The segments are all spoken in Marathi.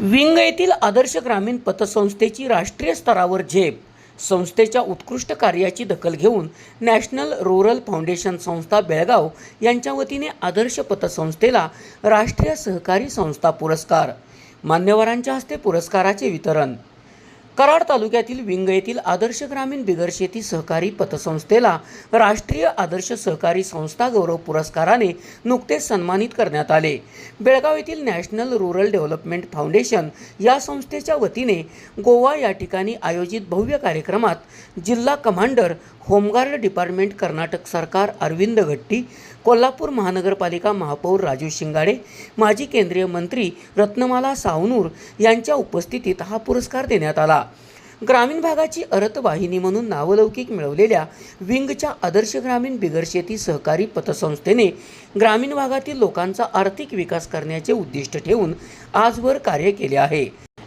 विंग येथील आदर्श ग्रामीण पतसंस्थेची राष्ट्रीय स्तरावर झेप संस्थेच्या उत्कृष्ट कार्याची दखल घेऊन नॅशनल रुरल फाउंडेशन संस्था बेळगाव यांच्या वतीने आदर्श पतसंस्थेला राष्ट्रीय सहकारी संस्था पुरस्कार. मान्यवरांच्या हस्ते पुरस्काराचे वितरण कराड तालुक्यातील विंग येथील आदर्श ग्रामीण बिगर शेती सहकारी पतसंस्थेला राष्ट्रीय आदर्श सहकारी संस्था गौरव पुरस्काराने नुकतेच सन्मानित करण्यात आले. बेळगाव येथील नॅशनल रुरल डेव्हलपमेंट फाउंडेशन या संस्थेच्या वतीने गोवा या ठिकाणी आयोजित भव्य कार्यक्रमात जिल्हा कमांडर होमगार्ड डिपार्टमेंट कर्नाटक सरकार अरविंद घट्टी कोल्हापूर महानगरपालिका महापौर राजू शिंगाडे माजी केंद्रीय मंत्री रत्नमाला सावनूर यांच्या उपस्थितीत हा पुरस्कार देण्यात आला. ग्रामीण भागाची अरतवाहिनी म्हणून नावलौकिक मिळवलेल्या विंगच्या आदर्श ग्रामीण बिगरशेती सहकारी पतसंस्थेने ग्रामीण भागातील लोकांचा आर्थिक विकास करण्याचे उद्दिष्ट ठेवून आजवर कार्य केले आहे.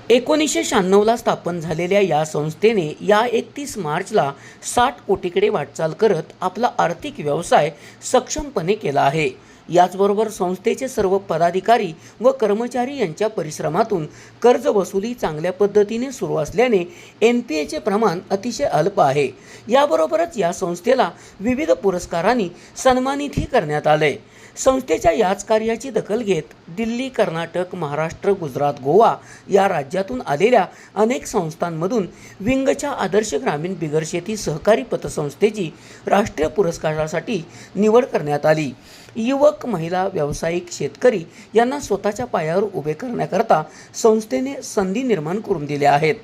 एकोणीसशे शहाण्णवला स्थापन झालेल्या या संस्थेने या एकतीस मार्चला साठ कोटीकडे वाटचाल करत आपला आर्थिक व्यवसाय सक्षमपणे केला आहे. याचबरोबर संस्थेचे सर्व पदाधिकारी व कर्मचारी यांच्या परिश्रमातून कर्ज वसुली चांगल्या पद्धतीने सुरू असल्याने एन पी एचे प्रमाण अतिशय अल्प आहे. याबरोबरच या संस्थेला विविध पुरस्कारांनी सन्मानितही करण्यात आले. संस्थेच्या याच कार्याची दखल घेत दिल्ली कर्नाटक महाराष्ट्र गुजरात गोवा या राज्यातून आलेल्या अनेक संस्थांमधून विंगच्या आदर्श ग्रामीण बिगरशेती सहकारी पतसंस्थेची राष्ट्रीय पुरस्कारासाठी निवड करण्यात आली. युवक युवक महिला व्यावसायिक शेतकरी यांना स्वतःच्या पायावर उभे करण्याकरता संस्थेने संधी निर्माण करून दिल्या आहेत.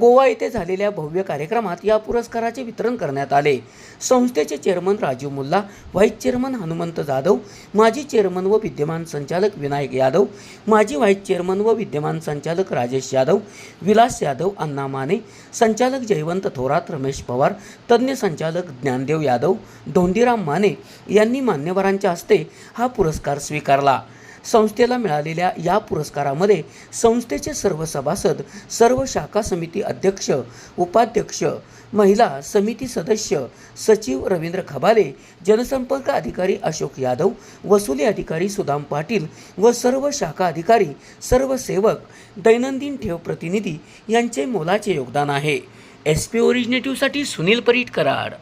गोवा येथे झालेल्या भव्य कार्यक्रमात या पुरस्काराचे वितरण करण्यात आले. संस्थेचे chairman Rajiv Mulla vice chairman Hanumant Jadhav माजी चेअरमन व विद्यमान संचालक विनायक यादव माजी व्हाईस चेअरमन व विद्यमान संचालक राजेश यादव विलास यादव अण्णा माने संचालक जयवंत थोरात रमेश पवार तज्ज्ञ संचालक ज्ञानदेव यादव धोंडीराम माने यांनी मान्यवरांच्या हस्ते हा पुरस्कार स्वीकारला. संस्थेला मिळालेल्या या पुरस्कारामध्ये संस्थेचे सर्व सभासद सर्व शाखा समिती अध्यक्ष उपाध्यक्ष महिला समिती सदस्य सचिव रवींद्र खबाले जनसंपर्क अधिकारी अशोक यादव वसुली अधिकारी सुदाम पाटील व सर्व शाखा अधिकारी सर्व सेवक दैनंदिन ठेव प्रतिनिधी यांचे मोलाचे योगदान आहे. एस पी ओरिजिनेटिव्हसाठी सुनील परीट कराड